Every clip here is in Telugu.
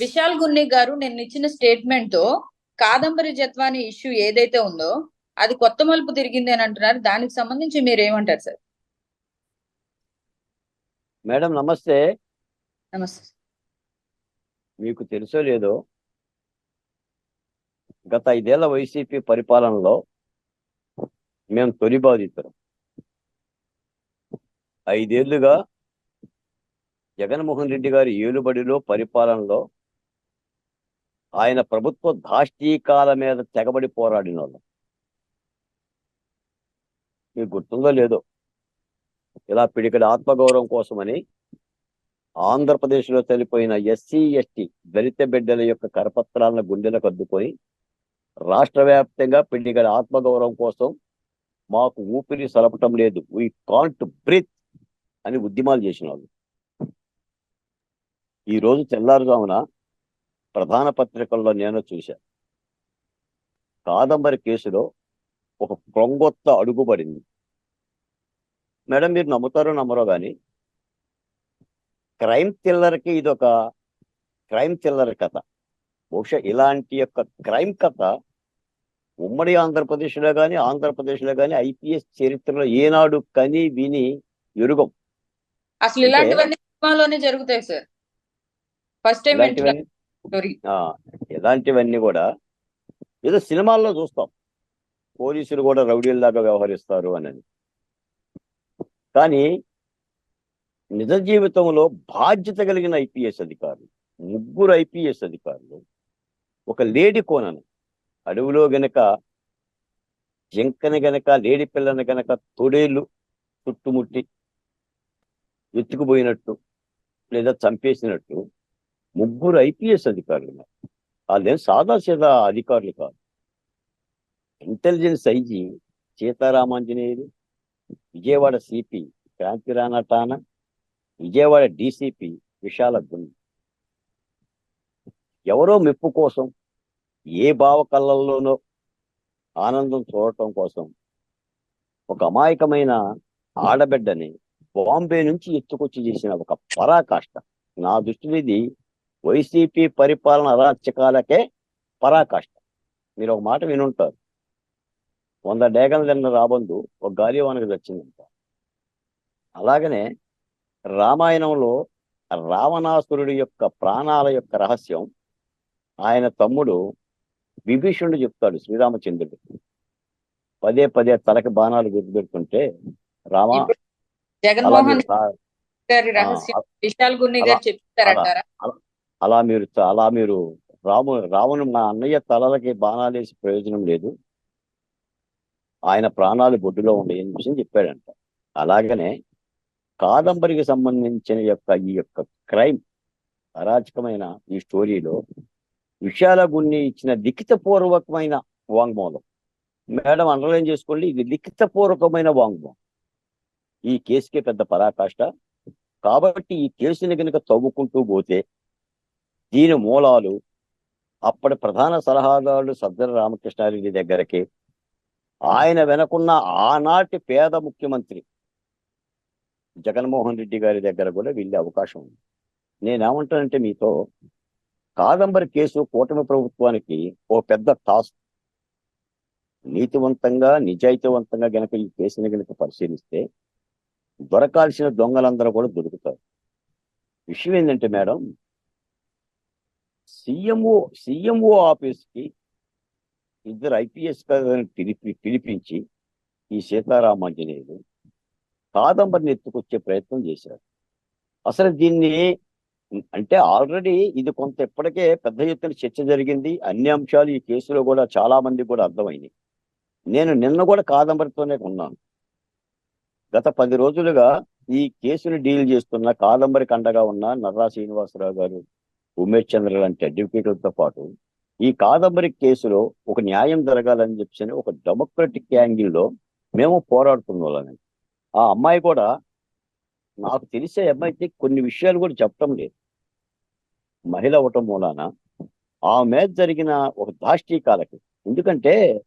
విశాల్ గున్ని గారు నేను ఇచ్చిన స్టేట్మెంట్తో కాదంబరి జత్వాని ఇష్యూ ఏదైతే ఉందో అది కొత్త మలుపు తిరిగింది అని అంటున్నారు. దానికి సంబంధించి మీరు ఏమంటారు సార్? మేడం నమస్తే. నమస్తే. మీకు తెలుసో లేదో గత ఐదేళ్ళ వైసీపీ పరిపాలనలో మేము తొలి బాధితులం ఐదేళ్ళుగా జగన్మోహన్ రెడ్డి గారి ఏలుబడిలో పరిపాలనలో ఆయన ప్రభుత్వ దాష్టీకాల మీద తెగబడి పోరాడిన వాళ్ళం మీకు గుర్తుందో లేదో. ఇలా పిడికడి ఆత్మగౌరవం కోసమని ఆంధ్రప్రదేశ్లో చనిపోయిన ఎస్సీ ఎస్టీ దళిత బిడ్డల యొక్క కరపత్రాలను గుండెలకు అద్దుకొని రాష్ట్ర వ్యాప్తంగా పిడిగడ ఆత్మగౌరవం కోసం మాకు ఊపిరి సలపటం లేదు. వీ కాంట్ బ్రీత్ అని ఉద్యమాలు చేసిన వాళ్ళు ఈ రోజు తెల్లారుజామున ప్రధాన పత్రికల్లో నేను చూశాను. కాదంబరి కేసులో ఒక కొంగొత్త అడుగుబడింది. మేడం మీరు నమ్ముతారో నమ్మరో కానీ క్రైమ్ థ్రిల్లర్కి ఇది ఒక క్రైమ్ థ్రిల్లర్ కథ. బహుశా ఇలాంటి యొక్క క్రైమ్ కథ ఉమ్మడి ఆంధ్రప్రదేశ్లో కానీ ఆంధ్రప్రదేశ్లో కానీ ఐపీఎస్ చరిత్రలో ఏనాడు కని విని ఎరుగం. అసలు ఇలాంటివన్నీ జరుగుతాయి సార్. ఫస్ట్ టైం స్టోరీ ఇలాంటివన్నీ కూడా ఏదో సినిమాల్లో చూస్తాం. పోలీసులు కూడా రౌడీల్లాగా వ్యవహరిస్తారు అని కానీ నిజ జీవితంలో బాధ్యత కలిగిన ఐపీఎస్ అధికారులు ముగ్గురు ఐపీఎస్ అధికారులు ఒక లేడీ కోనను. అడవిలో గనక జింకని గనక లేడి పిల్లని గనక తొడేళ్ళు చుట్టుముట్టి ఎత్తుకుపోయినట్టు లేదా చంపేసినట్టు ముగ్గురు ఐపీఎస్ అధికారులు. ఉన్నారు వాళ్ళేం సాదాసీదా అధికారులు కాదు. Intelligence IG Seetharamanjaneyulu Vijayawada CP Kranthi Rana టానా Vijayawada DCP Vishal Gunni. ఎవరో మెప్పు కోసం ఏ భావ కళ్ళల్లోనో ఆనందం చూడటం కోసం ఒక అమాయకమైన ఆడబిడ్డని బాంబే నుంచి ఎత్తుకొచ్చి చేసిన ఒక పరాకాష్ట. నా దృష్టిలో ఇది వైసీపీ పరిపాలన అరాచకాలకే పరాకాష్ట. మీరు ఒక మాట వినుంటారు. వంద డేగల తిన్న రాబందు ఒక గాలివానకు వచ్చిందంట అలాగనే రామాయణంలో రావణాసురుడి యొక్క ప్రాణాల యొక్క రహస్యం ఆయన తమ్ముడు విభీషణుడు చెప్తాడు శ్రీరామచంద్రుడు. పదే పదే తలకి బాణాలు గుర్తుపెడుతుంటే రామ జగన్మోహన్ గారి రహస్యం విశాల్ గున్ని గారు చెప్తారంటారా? అలా మీరు అలా మీరు రాము రావణు నా అన్నయ్య తలలకి బాణాలు వేసి ప్రయోజనం లేదు. ఆయన ప్రాణాలు బొడ్డులో ఉండే విషయం చెప్పాడంట. అలాగనే కాదంబరికి సంబంధించిన యొక్క ఈ యొక్క క్రైమ్ అరాచకమైన ఈ స్టోరీలో విషయాల గున్ని ఇచ్చిన లిఖితపూర్వకమైన వాంగ్మూలం. మేడం అండర్లైన్ చేసుకోండి ఇది లిఖితపూర్వకమైన వాంగ్మూలం. ఈ కేసుకే పెద్ద పరాకాష్ట. కాబట్టి ఈ కేసుని కనుక తవ్వుకుంటూ పోతే దీని మూలాలు అప్పటి ప్రధాన సలహాదారుడు సద్దర రామకృష్ణారెడ్డి దగ్గరకి ఆయన వెనకున్న ఆనాటి పేద ముఖ్యమంత్రి జగన్మోహన్ రెడ్డి గారి దగ్గర కూడా వెళ్ళే అవకాశం ఉంది. నేనేమంటానంటే మీతో కాదంబరి కేసు కూటమి ప్రభుత్వానికి ఓ పెద్ద టాస్క్. నీతివంతంగా నిజాయితీవంతంగా గనక ఈ కేసుని గనక పరిశీలిస్తే దొరకాల్సిన దొంగలందరూ కూడా దొరుకుతారు. విషయం ఏంటంటే మేడం సీఎంఓ సీఎంఓ ఆఫీస్కి ఇద్దరు ఐపీఎస్ పిలిపి పిలిపించి ఈ సీతారామాంజనేయులు కాదంబరిని ఎత్తుకొచ్చే ప్రయత్నం చేశారు. అసలు దీన్ని అంటే ఆల్రెడీ ఇది కొంత ఇప్పటికే పెద్ద ఎత్తున చర్చ జరిగింది. అన్ని అంశాలు ఈ కేసులో కూడా చాలా మంది కూడా అర్థమైంది నేను నిన్న కూడా కాదంబరితోనే ఉన్నాను గత పది రోజులుగా ఈ కేసుని డీల్ చేస్తున్న కాదంబరికి అండగా ఉన్న నర్రా శ్రీనివాసరావు గారు ఉమేష్ చంద్ర లాంటి అడ్వకేట్లతో పాటు ఈ కాదంబరి కేసులో ఒక న్యాయం జరగాలని చెప్పి ఒక డెమోక్రటిక్ యాంగిల్లో మేము పోరాడుతున్న వాళ్ళని ఆ అమ్మాయి కూడా నాకు తెలిసే అమ్మాయికి కొన్ని విషయాలు కూడా చెప్పడం లేదు. మహిళ అవటం మూలాన ఆ మీద జరిగిన ఒక దాష్టీకాలకి. ఎందుకంటే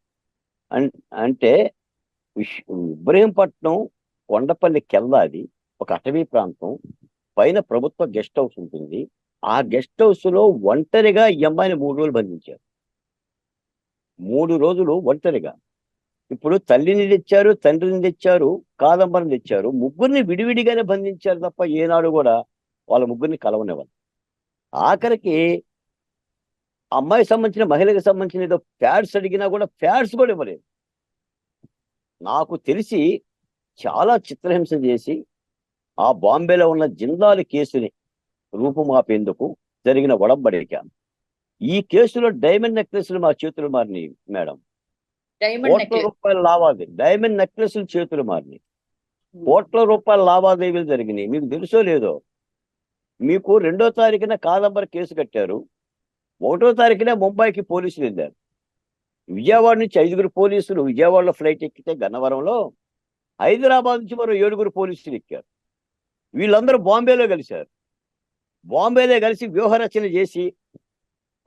అన్- అంటే విష్- ఇబ్రహీంపట్నం కొండపల్లి కెల్లాది ఒక అటవీ ప్రాంతం పైన ప్రభుత్వ గెస్ట్ హౌస్ ఉంటుంది. ఆ గెస్ట్ హౌస్లో ఒంటరిగా ఈ అమ్మాయిని మూడు రోజులు బంధించారు. మూడు రోజులు ఒంటరిగా. ఇప్పుడు తల్లిని తెచ్చారు తండ్రిని తెచ్చారు కాదంబరిని తెచ్చారు. ముగ్గురిని విడివిడిగానే బంధించారు తప్ప ఏనాడు కూడా వాళ్ళ ముగ్గురిని కలవనివ్వాలి ఆఖరికి అమ్మాయి సంబంధించిన మహిళకి సంబంధించిన ఏదో ప్యాడ్స్ అడిగినా కూడా ప్యాడ్స్ కూడా ఇవ్వలేదు. నాకు తెలిసి చాలా చిత్రహింస చేసి ఆ బాంబేలో ఉన్న జిందాల్ కేసుని రూపుమాపేందుకు జరిగిన ఒడంబడిక ఈ కేసులో డైమండ్ నెక్లెస్లు మా చేతులు మారినాయి మేడం. కోట్ల నెక్లెస్. రూపాయల లావాదేవీ డైమండ్ నెక్లెస్లు చేతులు మారినాయి. కోట్ల రూపాయల లావాదేవీలు జరిగినాయి. మీకు తెలుసో లేదో? మీకు రెండో తారీఖున కాదంబరి కేసు కట్టారు. ఒకటో తారీఖున ముంబైకి పోలీసులు వెళ్ళారు. విజయవాడ నుంచి ఐదుగురు పోలీసులు విజయవాడలో ఫ్లైట్ ఎక్కితే గన్నవరంలో హైదరాబాద్ నుంచి మరో ఏడుగురు పోలీసులు ఎక్కారు. వీళ్ళందరూ బాంబేలో కలిశారు. బాంబేలో కలిసి వ్యూహరచన చేసి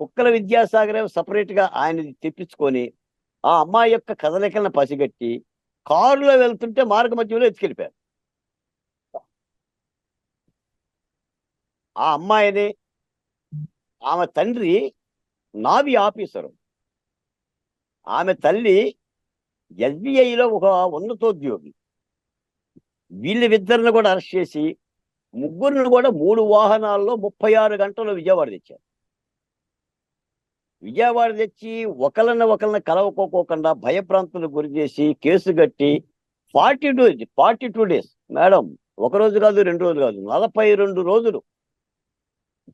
కుక్కల విద్యాసాగర్ సపరేట్గా గా తెప్పించుకొని ఆ అమ్మాయి యొక్క కదలికలను పసిగట్టి కారులో వెళ్తుంటే మార్గ మధ్యలో ఎత్తుకెళ్ళిపోయారు. ఆ అమ్మాయిని ఆమె తండ్రి నావి ఆఫీసరు. ఆమె తల్లి ఎస్బీఐలో ఒక ఉన్నతోద్యోగి. వీళ్ళిద్దరిని కూడా అరెస్ట్ చేసి ముగ్గురిని కూడా మూడు వాహనాల్లో ముప్పై ఆరు గంటలు విజయవాడ తెచ్చారు. విజయవాడ తెచ్చి ఒకరిని ఒకరిని కలవకోకోకుండా భయప్రాంతులు గురి చేసి కేసు కట్టి forty two forty two days. Madam ఒక రోజు కాదు రెండు రోజులు కాదు నలభై రెండు రోజులు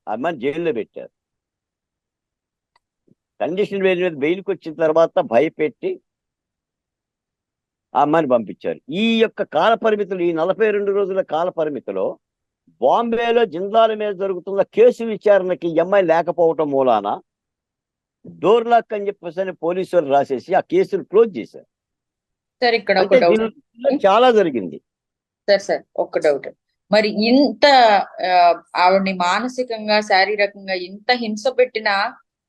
అమ్మాయిని జైల్లో పెట్టారు. కండిషన్ బెయిల్ మీద బెయిల్కి వచ్చిన తర్వాత భయపెట్టి ఆ అమ్మాయిని పంపించారు. ఈ యొక్క కాల పరిమితులు ఈ నలభై రెండు రోజుల కాల పరిమితిలో బాంబేలో జిందాల మీద జరుగుతున్న కేసు విచారణకి అమ్మాయి లేకపోవటం మూలాన డోర్ లాక్ అని చెప్పేసి పోలీసులు రాసేసి ఆ కేసును క్లోజ్ చేశారు. సార్ ఇక్కడ ఒక డౌట్ చాలా జరిగింది. సార్ సార్ ఒక్క డౌట్ మరి ఇంత ఆవిడ్ని మానసికంగా శారీరకంగా ఇంత హింస పెట్టిన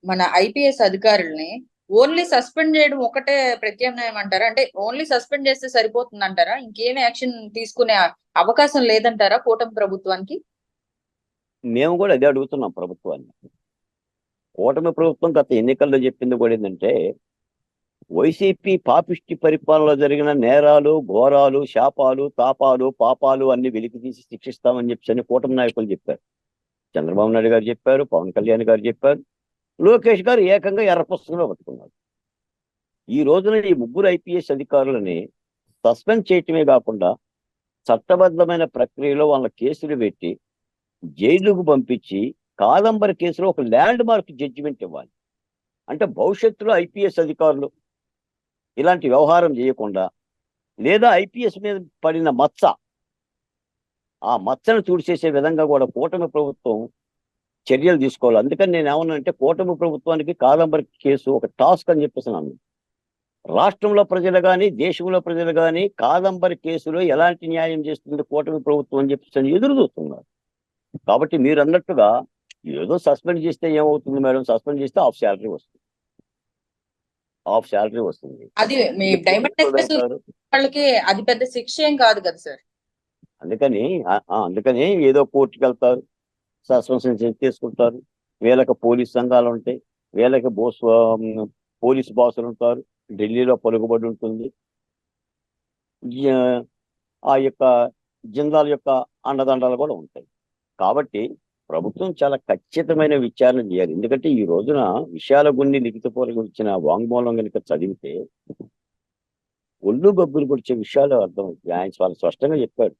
మన ఐపీఎస్ అధికారుల్ని ఓన్లీ సస్పెండ్ చేయడం ఒకటే ప్రత్యామ్నాయం అంటారా? అంటే ఓన్లీ సస్పెండ్ చేస్తే సరిపోతుంది అంటారా ఇంకేం యాక్షన్ తీసుకునే అవకాశం లేదంటారా కూటమి ప్రభుత్వానికి? మేము కూడా అదే అడుగుతున్నాం ప్రభుత్వాన్ని. కూటమి ప్రభుత్వం గత ఎన్నికల్లో చెప్పింది కూడా ఏంటంటే వైసీపీ పాపిష్టి పరిపాలనలో జరిగిన నేరాలు ఘోరాలు శాపాలు తాపాలు పాపాలు అన్ని వెలికి తీసి శిక్షిస్తామని చెప్పి అని కూటమి నాయకులు చెప్పారు. చంద్రబాబు నాయుడు గారు చెప్పారు పవన్ కళ్యాణ్ గారు చెప్పారు. లోకేష్ గారు ఏకంగా ఎర్ర పుస్తకంలో పట్టుకున్నారు. ఈ రోజున ఈ ముగ్గురు ఐపీఎస్ అధికారులని సస్పెండ్ చేయటమే కాకుండా చట్టబద్ధమైన ప్రక్రియలో వాళ్ళ కేసులు పెట్టి జైలుకు పంపించి కాదంబరి కేసులో ఒక ల్యాండ్ మార్క్ జడ్జిమెంట్ ఇవ్వాలి. అంటే భవిష్యత్తులో ఐపీఎస్ అధికారులు ఇలాంటి వ్యవహారం చేయకుండా లేదా ఐపీఎస్ మీద పడిన మచ్చ ఆ మచ్చను తుడిచేసే విధంగా కూడా కూటమి ప్రభుత్వం చర్యలు తీసుకోవాలి. అందుకని నేను ఏమన్నానంటే కూటమి ప్రభుత్వానికి కాదంబరి కేసు ఒక టాస్క్ అని చెప్పేసి అన్నాను రాష్ట్రంలో ప్రజలు కానీ దేశంలో ప్రజలు కానీ కాదంబరి కేసులో ఎలాంటి న్యాయం చేస్తుంది కూటమి ప్రభుత్వం అని చెప్పేసి ఎదురు చూస్తున్నారు. కాబట్టి మీరు అన్నట్టుగా ఏదో సస్పెండ్ చేస్తే ఏమవుతుంది మేడం? సస్పెండ్ చేస్తే ఆఫ్ శాలరీ వస్తుంది. ఆఫ్ శాలరీ వస్తుంది. అది మీ డైమండ్ నెక్లెస్ వాళ్ళకి అది పెద్ద శిక్ష ఏం కాదు కదా సార్. అందుకని అందుకని ఏదో కోర్టుకి వెళ్తారు. సస్పెన్షన్ తీసుకుంటారు వీళ్ళకి పోలీస్ సంఘాలు ఉంటాయి. వీళ్ళకి బోస్ పోలీస్ బాసులు ఉంటారు. ఢిల్లీలో పలుకుబడి ఉంటుంది. ఆ యొక్క జిందాల యొక్క అండదండాలు కూడా ఉంటాయి. కాబట్టి ప్రభుత్వం చాలా ఖచ్చితమైన విచారణ చేయాలి. ఎందుకంటే ఈ రోజున విషయాల గుండి లిఖితపూర్వకం ఇచ్చిన వాంగ్మూలం కనుక చదివితే ఒళ్ళు గబ్బులు పొడిచే విషయాలు అర్థమవుతాయి. ఆయన చాలా స్పష్టంగా చెప్పాడు.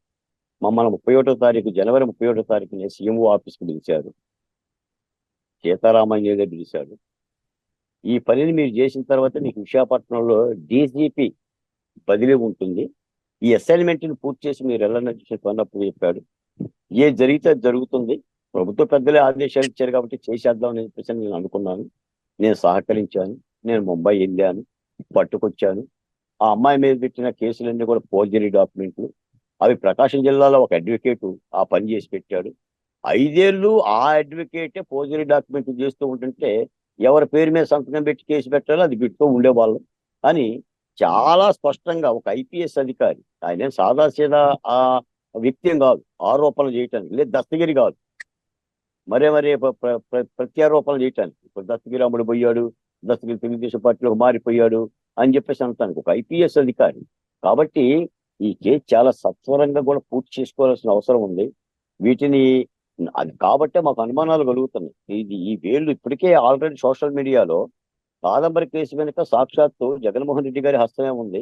మమ్మల్ని ముప్పై ఒకటో తారీఖు జనవరి ముప్పై ఒకటో తారీఖున సీఎంఓ ఆఫీస్కి పిలిచారు. సీతారామయ్య పిలిచాడు ఈ పనిని మీరు చేసిన తర్వాత మీకు విశాఖపట్నంలో డీజీపీ బదిలీ ఉంటుంది. ఈ అసైన్మెంట్ని పూర్తి చేసి మీరు వెళ్ళని చెప్పినప్పుడు చెప్పాడు. ఏ జరిగితే అది జరుగుతుంది. ప్రభుత్వ పెద్దలే ఆదేశాలు ఇచ్చారు కాబట్టి చేసేద్దాం అని చెప్పేసి నేను అనుకున్నాను. నేను సహకరించాను. నేను ముంబై వెళ్ళాను. పట్టుకొచ్చాను. ఆ అమ్మాయి మీద పెట్టిన కేసులన్నీ కూడా ఫోర్జరీ డాక్యుమెంట్లు. అవి ప్రకాశం జిల్లాలో ఒక అడ్వకేట్ ఆ పని చేసి పెట్టాడు ఐదేళ్ళు ఆ అడ్వకేటే పోజరీ డాక్యుమెంట్ చేస్తూ ఉంటుంటే ఎవరి పేరు మీద సంతకం పెట్టి కేసు పెట్టాలో అది పెడుతూ ఉండేవాళ్ళం. అని చాలా స్పష్టంగా ఒక ఐపీఎస్ అధికారి ఆయన సాదా సాదాసీదా ఆ వ్యక్తి కాదు ఆరోపణలు చేయటానికి లేదు దస్తగిరి కాదు. మరే మరే ప్ర- ప్రత్యారోపణలు చేయటానికి. ఇప్పుడు దత్తగిరాముడు పోయాడు దస్తగిరి తెలుగుదేశం పార్టీలో మారిపోయాడు అని చెప్పేసి అంటానికి ఒక ఐపీఎస్ అధికారి. కాబట్టి ఈ కేసు చాలా సత్వరంగా కూడా పూర్తి చేసుకోవాల్సిన అవసరం ఉంది. వీటిని అది కాబట్టే మాకు అనుమానాలు కలుగుతున్నాయి. ఇది ఈ వేళ్ళు ఇప్పటికే ఆల్రెడీ సోషల్ మీడియాలో కాదంబరి కేసు వెనుక సాక్షాత్తు జగన్మోహన్ రెడ్డి గారి హస్తమే ఉంది.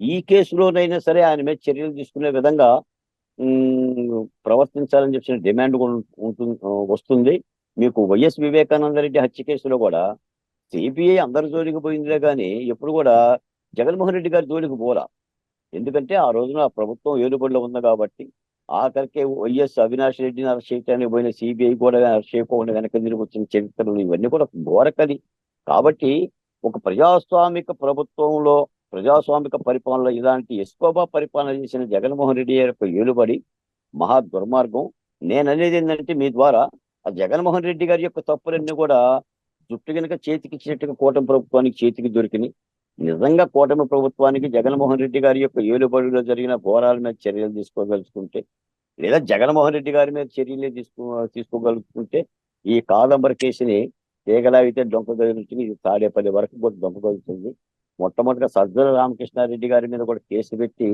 ఈ కేసులోనైనా సరే ఆయన మీద చర్యలు తీసుకునే విధంగా ప్రవర్తించాలని చెప్పిన డిమాండ్ కూడా ఉంటుంది వస్తుంది. మీకు వైఎస్ వివేకానంద రెడ్డి హత్య కేసులో కూడా సిబిఐ అందరి జోలికి పోయిందిలే కానీ ఎప్పుడు కూడా జగన్మోహన్ రెడ్డి గారి జోలికి పోరా ఎందుకంటే ఆ రోజున ప్రభుత్వం ఏలుబడిలో ఉంది కాబట్టి ఆఖరికే వైఎస్ అవినాష్ రెడ్డిని అరెస్ట్ చేయడానికి పోయిన సిబిఐ కూడా అరెస్ట్ చేయకుండా వెనక తిరిగి వచ్చిన చరిత్రలు ఇవన్నీ కూడా ఘోరకది. కాబట్టి ఒక ప్రజాస్వామిక ప్రభుత్వంలో ప్రజాస్వామిక పరిపాలనలో ఇలాంటి ఎస్కోబా పరిపాలన చేసిన జగన్మోహన్ రెడ్డి గారి యొక్క ఏలుబడి మహా దుర్మార్గం. నేను అనేది ఏంటంటే మీ ద్వారా ఆ జగన్మోహన్ రెడ్డి గారి యొక్క తప్పులన్నీ కూడా జుట్టు కనుక చేతికి ఇచ్చినట్టుగా కూటమి ప్రభుత్వానికి చేతికి దొరికినాయి. నిజంగా కూటమి ప్రభుత్వానికి జగన్మోహన్ రెడ్డి గారి యొక్క ఏలుబడిలో జరిగిన ఘోరాల మీద చర్యలు తీసుకోగలుచుకుంటే లేదా జగన్మోహన్ రెడ్డి గారి మీద చర్యలు తీసుకో తీసుకోగలుగుతుంటే ఈ కాదంబరి కేసుని తీగలాగితే దొంగగలుగుతుంది ఇది తాడేపల్లి వరకు కూడా దొంగగలుగుతుంది మొట్టమొదటిగా సజ్జల రామకృష్ణారెడ్డి గారి మీద కూడా కేసు పెట్టి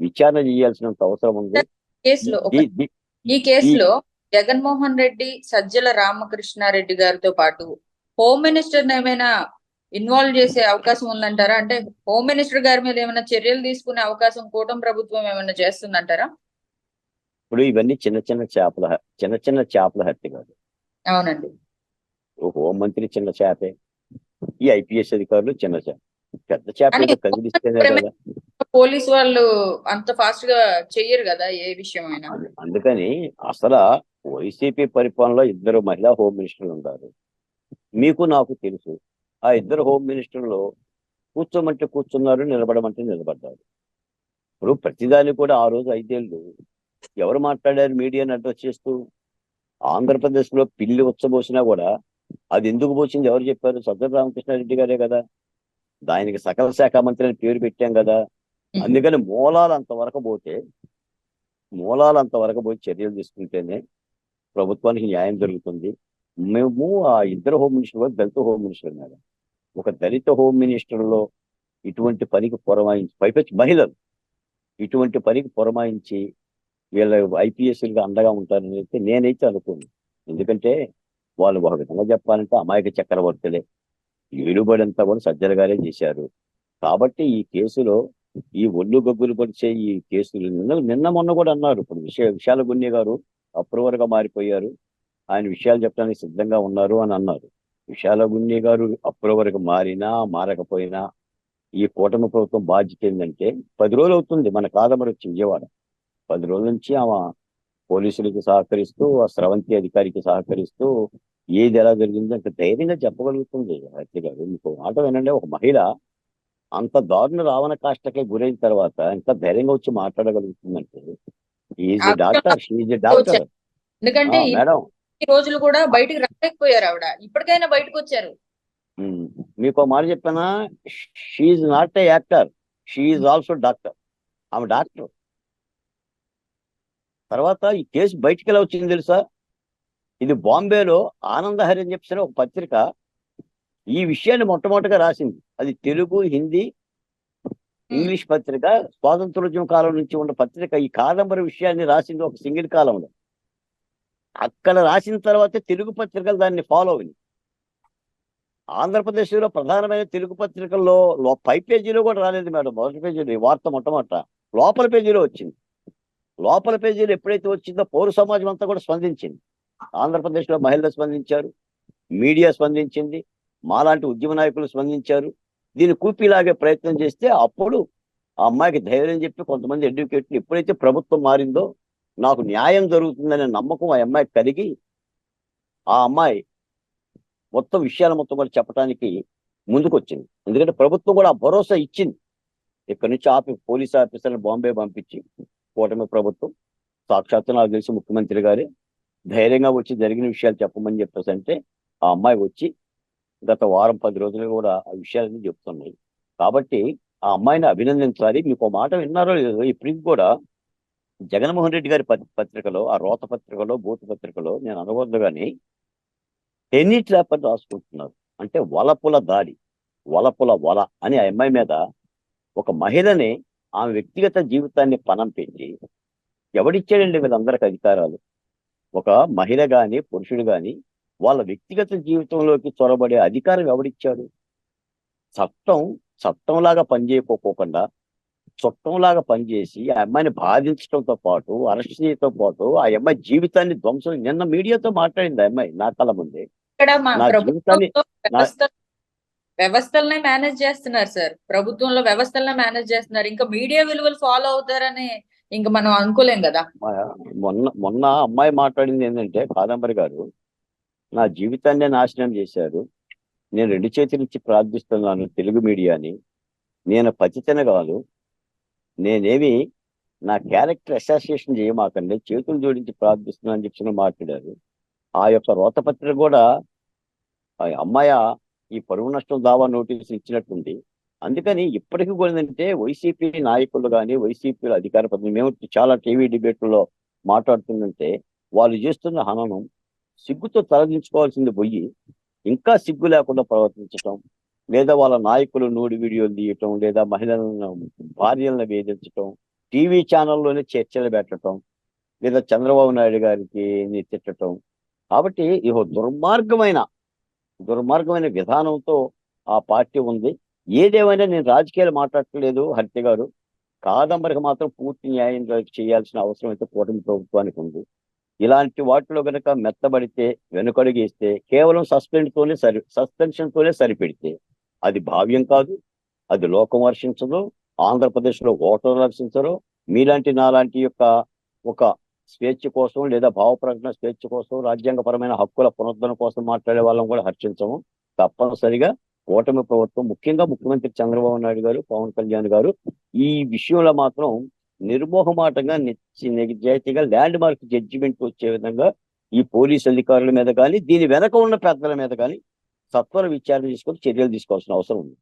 విచారణ చేయాల్సినంత అవసరం ఉంది. ఈ కేసులో జగన్మోహన్ రెడ్డి సజ్జల రామకృష్ణారెడ్డి గారితో పాటు హోమ్ మినిస్టర్ ఏమైనా ఇన్వాల్వ్ చేసే అవకాశం ఉందంటారా? అంటే హోమ్ మినిస్టర్ గారి మీద ఏమైనా చర్యలు తీసుకునే అవకాశం కూటమి ప్రభుత్వం ఏమైనా చేస్తుందంటారా? ఇప్పుడు ఇవన్నీ చిన్న చిన్న చేపల హ- చిన్న చిన్న చేపల హత్య కాదు. అవునండి. ఓ హోంమంత్రి చిన్న చేపే. ఈ ఐపీఎస్ అధికారులు చిన్న చేప పెద్ద చేప కదిలిస్తేనే కదా. పోలీస్ వాళ్ళు అంత ఫాస్ట్గా చెయ్యరు కదా ఏ విషయమైనా? అందు- అందుకని అసలు వైసీపీ పరిపాలనలో ఇద్దరు మహిళా హోమ్ మినిస్టర్లు ఉన్నారు. మీకు నాకు తెలుసు. ఆ ఇద్దరు హోమ్ మినిస్టర్లు కూర్చోమంటే కూర్చున్నారు నిలబడమంటే నిలబడ్డారు. ఇప్పుడు ప్రతిదాని కూడా ఆ రోజు ఐదేళ్ళు ఎవరు మాట్లాడారు మీడియాని అడ్రస్ చేస్తూ? ఆంధ్రప్రదేశ్లో పిల్లి ఉచ్చబోసినా కూడా అది ఎందుకు పోసింది ఎవరు చెప్పారు? సజ్జల రామకృష్ణారెడ్డి గారే కదా. దానికి సకల శాఖ మంత్రి అని పేరు పెట్టాం కదా. అందుకని మూలాలు అంతవరకు పోతే మూలాలు అంతవరకు పోయి చర్యలు తీసుకుంటేనే ప్రభుత్వానికి న్యాయం జరుగుతుంది. మేము ఆ ఇద్దరు హోమ్ మినిస్టర్ దళిత హోమ్ మినిస్టర్ మేడం. ఒక దళిత హోమ్ మినిస్టర్లో ఇటువంటి పనికి పొరమాయించి పైపెచ్చి మహిళలు ఇటువంటి పనికి పొరమాయించి వీళ్ళ ఐపీఎస్లుగా అండగా ఉంటారని అయితే నేనైతే అనుకోను. ఎందుకంటే వాళ్ళు ఒక విధంగా చెప్పాలంటే అమాయక చక్రవర్తులే. ఏలుబడి కూడా సజ్జల గారే చేశారు. కాబట్టి ఈ కేసులో ఈ ఒళ్ళు గగ్గులు పరిచే ఈ కేసులు నిన్న నిన్న మొన్న కూడా అన్నారు. ఇప్పుడు విషయ విశాల గున్య గారు అప్రూవర్గా మారిపోయారు. ఆయన విషయాలు చెప్పడానికి సిద్ధంగా ఉన్నారు అని అన్నారు. విశాల గున్య గారు అప్రూవర్గా మారినా మారకపోయినా ఈ కూటమి ప్రభుత్వం బాధ్యత ఏంటంటే పది రోజులు అవుతుంది మన కాదమరి వచ్చి విజయవాడ పది రోజుల నుంచి ఆమె పోలీసులకి సహకరిస్తూ ఆ స్రవంతి అధికారికి సహకరిస్తూ ఏది ఎలా జరిగిందో అంత ధైర్యంగా చెప్పగలుగుతుంది. హత్య గారు మీకు మాట వినండి. ఒక మహిళ అంత దారుణ రావణ కాష్టకే గురైన తర్వాత ఎంత ధైర్యంగా వచ్చి మాట్లాడగలుగుతుందంటే is doctor she doctor madam రోజులు కూడా బయటికి రాలేకపోయారు ఆవిడ. ఇప్పటికైనా బయటకు వచ్చారు. మీకు మాట చెప్పానా? She not a actor she also doctor ఆమె డాక్టర్ తర్వాత ఈ కేసు బయటికి ఎలా వచ్చింది తెలుసా? ఇది బాంబేలో ఆనందహరి అని చెప్పిన ఒక పత్రిక ఈ విషయాన్ని మొట్టమొదటిగా రాసింది. అది తెలుగు హిందీ ఇంగ్లీష్ పత్రిక. స్వాతంత్రోద్యమ కాలం నుంచి ఉన్న పత్రిక. ఈ కాదంబరి విషయాన్ని రాసింది ఒక సింగిల్ కాలంలో. అక్కడ రాసిన తర్వాత తెలుగు పత్రికలు దాన్ని ఫాలో అయింది ఆంధ్రప్రదేశ్లో ప్రధానమైన తెలుగు పత్రికల్లో లో పై పేజీలో కూడా రాలేదు మేడం. మొదటి పేజీలో ఈ వార్త మొట్టమొదట. లోపల పేజీలో వచ్చింది. లోపల పేజీలో ఎప్పుడైతే వచ్చిందో పౌర సమాజం అంతా కూడా స్పందించింది. ఆంధ్రప్రదేశ్లో మహిళలు స్పందించారు. మీడియా స్పందించింది. మాలాంటి ఉద్యమ నాయకులు స్పందించారు. దీన్ని కూపిలాగే ప్రయత్నం చేస్తే అప్పుడు ఆ అమ్మాయికి ధైర్యం చెప్పి కొంతమంది ఎడ్యుకేట్లు ఎప్పుడైతే ప్రభుత్వం మారిందో నాకు న్యాయం జరుగుతుందనే నమ్మకం ఆ అమ్మాయి కలిగి ఆ అమ్మాయి మొత్తం విషయాలు మొత్తం కూడా చెప్పడానికి ముందుకొచ్చింది. ఎందుకంటే ప్రభుత్వం కూడా ఆ భరోసా ఇచ్చింది. ఇక్కడ నుంచి ఆఫీ పోలీస్ ఆఫీసర్ని బాంబే పంపించి కూటమి ప్రభుత్వం. సాక్షాత్తు నాకు తెలిసి ముఖ్యమంత్రి గారే ధైర్యంగా వచ్చి జరిగిన విషయాలు చెప్పమని చెప్పేసి అంటే ఆ అమ్మాయి వచ్చి గత వారం పది రోజులు కూడా ఆ విషయాలన్నీ చెప్తున్నాయి. కాబట్టి ఆ అమ్మాయిని అభినందించాలి. మీకు మాట విన్నారో లేదో ఇప్పటికి కూడా జగన్మోహన్ రెడ్డి గారి పత్రి- పత్రికలో ఆ రోత పత్రికలో బూత్ పత్రికలో నేను అనకూడదు కానీ టెన్నీ రాసుకుంటున్నారు. అంటే వలపుల దాడి వలపుల వల అని ఆ అమ్మాయి మీద ఒక మహిళని ఆమె వ్యక్తిగత జీవితాన్ని పణం పెట్టి ఎవడిచ్చాడండి వీళ్ళందరికి అధికారాలు? ఒక మహిళ గాని పురుషుడు కానీ వాళ్ళ వ్యక్తిగత జీవితంలోకి చొరబడే అధికారం ఎవడిచ్చాడు? చట్టం చట్టంలాగా పనిచేయకోకుండా చుట్టంలాగా పనిచేసి ఆ అమ్మాయిని బాధించడంతో పాటు అరెస్ట్ చేయడంతో పాటు ఆ అమ్మాయి జీవితాన్ని ధ్వంసం నిన్న మీడియాతో మాట్లాడింది ఆ అమ్మాయి నా కళ్ళ ముందే. నా జీవితాన్ని- వ్యవస్థలనే మేనేజ్ చేస్తున్నారు సార్. ప్రభుత్వంలో వ్యవస్థలనే మేనేజ్ చేస్తున్నారు. ఇంకా మీడియా విలువలు ఫాలో అవుతారని ఇంకా మనం అనుకోలేం కదా. మొన్న మొన్న అమ్మాయి మాట్లాడింది ఏంటంటే కాదంబరి గారు నా జీవితాన్నే నాశనం చేశారు. నేను రెండు చేతులు ఇచ్చి ప్రార్థిస్తున్నాను తెలుగు మీడియాని. నేను కాదు. నేనేమి నా క్యారెక్టర్ అసోసియేషన్ చేయమాకండి చేతులు జోడించి ప్రార్థిస్తున్నాను అని చెప్పి మాట్లాడారు. ఆ యొక్క రోతపత్రిక కూడా ఆ అమ్మాయి ఈ పరువు నష్టం దావా నోటీసులు ఇచ్చినట్టుంది. అందుకని ఇప్పటికీ కూడా వైసీపీ నాయకులు కానీ వైసీపీ అధికార పద్ధతి మేము చాలా టీవీ డిబేట్లలో మాట్లాడుతుందంటే వాళ్ళు చేస్తున్న హననం సిగ్గుతో తలదించుకోవాల్సింది పోయి ఇంకా సిగ్గు లేకుండా ప్రవర్తించటం లేదా వాళ్ళ నాయకులు నూడి వీడియోలు తీయటం లేదా మహిళలను భార్యలను వేధించటం టీవీ ఛానల్లోనే చర్చలు పెట్టడం లేదా చంద్రబాబు నాయుడు గారికి తిట్టడం కాబట్టి ఇహో దుర్మార్గమైన దుర్మార్గమైన విధానంతో ఆ పార్టీ ఉంది. ఏదేమైనా నేను రాజకీయాలు మాట్లాడట్లేదు హరిత గారు. కాదంబరికి మాత్రం పూర్తి న్యాయం చేయాల్సిన అవసరం అయితే కూటమి ప్రభుత్వానికి ఉంది. ఇలాంటి వాటిలో కనుక మెత్తబడితే వెనుకడుగేస్తే కేవలం సస్పెండ్తోనే సరి సస్పెన్షన్ తోనే సరిపెడితే అది భావ్యం కాదు అది లోకం వర్షించదు ఆంధ్రప్రదేశ్లో ఓటర్లు వర్షించరు మీలాంటి నాలాంటి యొక్క ఒక స్వేచ్ఛ కోసం లేదా భావ ప్రకటన స్వేచ్ఛ కోసం రాజ్యాంగపరమైన హక్కుల పునరుద్ధరణ కోసం మాట్లాడే వాళ్ళం కూడా హర్షించము. తప్పనిసరిగా ఓటమి ప్రభుత్వం ముఖ్యంగా ముఖ్యమంత్రి చంద్రబాబు నాయుడు గారు పవన్ కళ్యాణ్ గారు ఈ విషయంలో మాత్రం నిర్మోహమాటంగా నిజాయితీగా ల్యాండ్ మార్క్ జడ్జిమెంట్ వచ్చే విధంగా ఈ పోలీస్ అధికారుల మీద కానీ దీని వెనక ఉన్న పెద్దల మీద కానీ సత్వర విచారణ తీసుకొని చర్యలు తీసుకోవాల్సిన అవసరం ఉంది.